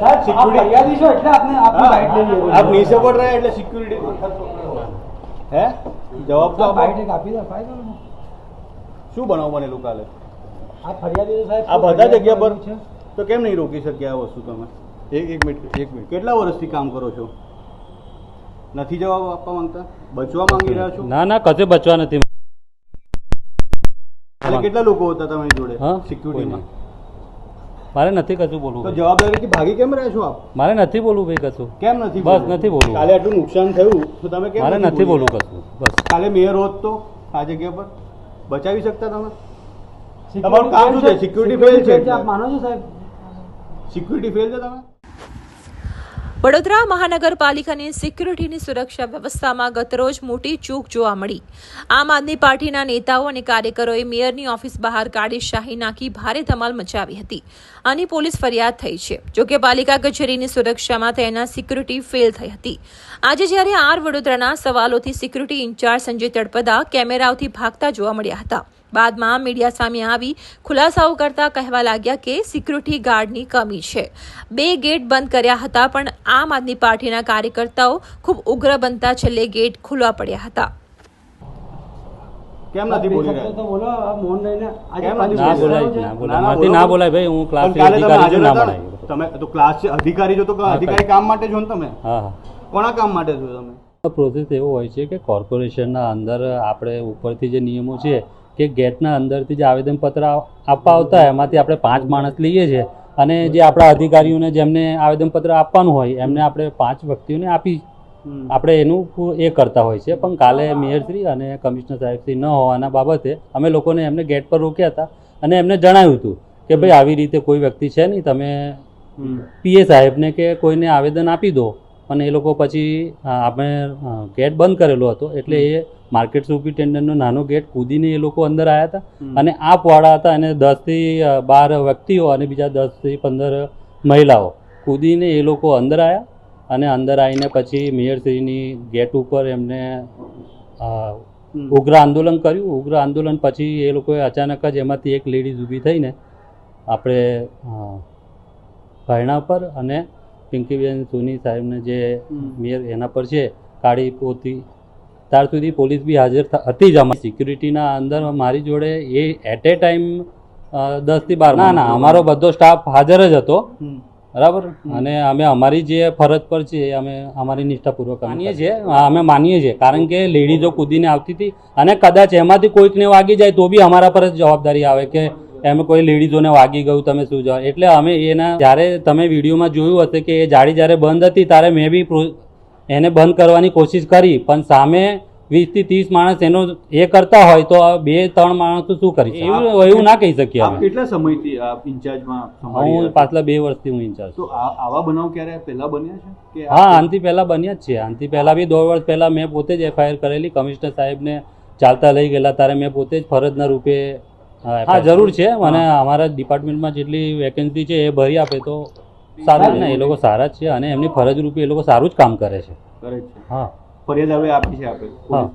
સાહેબ સિક્યુરિટી ફરિયાદી છો એટલે આપને આપની બાઇટ લઈ આપ નીચે રહ્યા એટલે સિક્યુરિટી હે? જવાબ તો બાઇટ એક આપી દો અપાઈ શું બનાવ બનેલું કાલે? આપ ફરિયાદી સાહેબ આ બધા જગ્યા પર તો કેમ નહીં રોકી શક્યા આ વસ્તુ તમે? એક એક મિનિટ એક મિનિટ. કેટલા વર્ષથી કામ કરો છો? નથી જવાબ આપવા માંગતા? બચવા માંગી રહ્યા છો? ના ના કશે બચવા નથી એટલે કેટલા લોકો હતા તમારી જોડે? હા સિક્યુરિટીમાં મારે નથી કશું બોલવું તો. જવાબદારીથી ભાગી કેમ રહ્યા છો આપ? મારે નથી બોલવું ભાઈ કશું. કેમ નથી બસ નથી બોલવું. કાલે આટલું નુકસાન થયું તો તમે કેમ મારે નથી બોલવું કશું. બસ. કાલે મેયર હોત તો આ જગ્યા પર? બચાવી શકતા તમે? તમારું કામ શું છે? સિક્યુરિટી Security છે? આપ માનો છો સાહેબ? સિક્યુરિટી ફેલ છે તમે? વડોદરા મહાનગરપાલિકાની સિક્યુરિટીની સુરક્ષા વ્યવસ્થામાં ગતરોજ મોટી ચૂક જોવા મળી. આમ આદમી પાર્ટીના નેતાઓ અને કાર્યકરોએ મેયરની ઓફિસ બહાર કાઢી શાહી નાખી ભારે ધમાલ મચાવી હતી. આની પોલીસ ફરિયાદ થઈ છે. જોકે પાલિકા કચેરીની સુરક્ષામાં તેના સિક્યુરિટી ફેલ થઈ હતી. આજે જ્યારે આર વડોદરાના સવાલોથી સિક્યુરિટી ઇન્ચાર્જ સંજય તળપદા કેમેરાઓથી ભાગતા જોવા મળ્યા હતા. બાદમાં મીડિયા સામે આવી ખુલાસાઓ કરતા કહેવા લાગ્યા કે સિક્યુરિટી ગાર્ડની કમી છે. બે ગેટ બંધ કર્યા હતા પણ આમ આદમી પાર્ટીના કાર્યકર્તાઓ ખૂબ ઉગ્ર બનતા છેલ્લે ગેટ ખુલ્લા પડ્યા હતા. કેમ નથી બોલી શબ્દો તો બોલો મૌન રહીને આજે કેમ પાછી નથી ના બોલાય છે. ના બોલાય ના બોલાય ભાઈ હું ક્લાસ અધિકારી ના બોલાય. તમે તો ક્લાસ અધિકારી છો તો અધિકારી કામ માટે છો ને તમે? હા હા. કોના કામ માટે છો તમે? પ્રોસેસ એવો હોય છે કે કોર્પોરેશનના અંદર આપણે ઉપરથી જે નિયમો છે કે ગેટના અંદરથી જે આવેદનપત્ર આપવા આવતા હોય એમાંથી આપણે પાંચ માણસ લઈએ છીએ. અને જે આપણા અધિકારીઓને જેમને આવેદનપત્ર આપવાનું હોય એમને આપણે પાંચ વ્યક્તિઓને આપી આપણે એનું એ કરતા હોય છે. પણ કાલે મેયરશ્રી અને કમિશનર સાહેબશ્રી ન હોવાના બાબતે અમે લોકોને એમને ગેટ પર રોક્યા હતા. અને એમને જણાવ્યું હતું કે ભાઈ આવી રીતે કોઈ વ્યક્તિ છે નહીં તમે પીએ સાહેબને કે કોઈને આવેદન આપી દો. અને એ લોકો પછી આપણે ગેટ બંધ કરેલો હતો. એટલે એ માર્કેટ સુપ્રિન્ટેન્ડન્ટનો નાનો ગેટ કૂદીને એ લોકો અંદર આવ્યા હતા. અને આ પોળા હતા અને દસથી બાર વ્યક્તિઓ અને બીજા દસથી પંદર મહિલાઓ કૂદીને એ લોકો અંદર આવ્યા અને અંદર આવીને પછી મેયરશ્રીની ગેટ ઉપર એમને ઉગ્ર આંદોલન કર્યું. ઉગ્ર આંદોલન પછી એ લોકોએ અચાનક જ એમાંથી એક લેડીઝ ઊભી થઈને આપણે ભરણા પર અને પિંકીબેન સોની સાહેબને જે મેયર એના પર છે કાળી પોતી ત્યાર સુધી પોલીસ બી હાજર હતી જ અમારી સિક્યુરિટીના અંદર મારી જોડે એ એટ એ ટાઈમ દસથી બાર ના ના અમારો બધો સ્ટાફ હાજર જ હતો. બરાબર? અને અમે અમારી જે ફરજ પર છે એ અમે અમારી નિષ્ઠાપૂર્વક માનીએ છીએ? અમે માનીએ છીએ. કારણ કે લેડીઝો કૂદીને આવતી હતી. અને કદાચ એમાંથી કોઈકને વાગી જાય તો બી અમારા પર જ જવાબદારી આવે કે એમ કોઈ લેડીઝોને વાગી ગયું તમે શું જાઓ એટલે અમે એના જ્યારે તમે વિડીયોમાં જોયું હશે કે એ જાળી જ્યારે બંધ હતી ત્યારે મેં બી એને બંધ કરવાની કોશિશ કરી. પણ સામે વીસથી ત્રીસ માણસ એનો એ કરતા હોય તો બે ત્રણ માણસ શું કરી એવું એવું ના કહી શકીએ અમે. કેટલા સમયથી ઇન્ચાર્જમાં હું પાછલા બે વર્ષથી હું ઇન્ચાર્જ. તો આવા બનાવ ક્યારે પહેલા બન્યા છે? હા આનથી પહેલા બન્યા જ છે. આનથી પહેલા બી દોઢ વર્ષ પહેલા મેં પોતે જ એફઆઈઆર કરેલી. કમિશનર સાહેબને ચાલતા લઈ ગયેલા. ત્યારે મેં પોતે જ ફરજના રૂપે હા જરૂર છે. મને અમારા ડિપાર્ટમેન્ટમાં જેટલી વેકેન્સી છે એ ભરી આપે તો સારું ને? એ લોકો સારા જ છે અને એમની ફરજ રૂપે એ લોકો સારું જ કામ કરે છે. કરે છે. હા. ફરિયાદ હવે આપી છે આપે હા.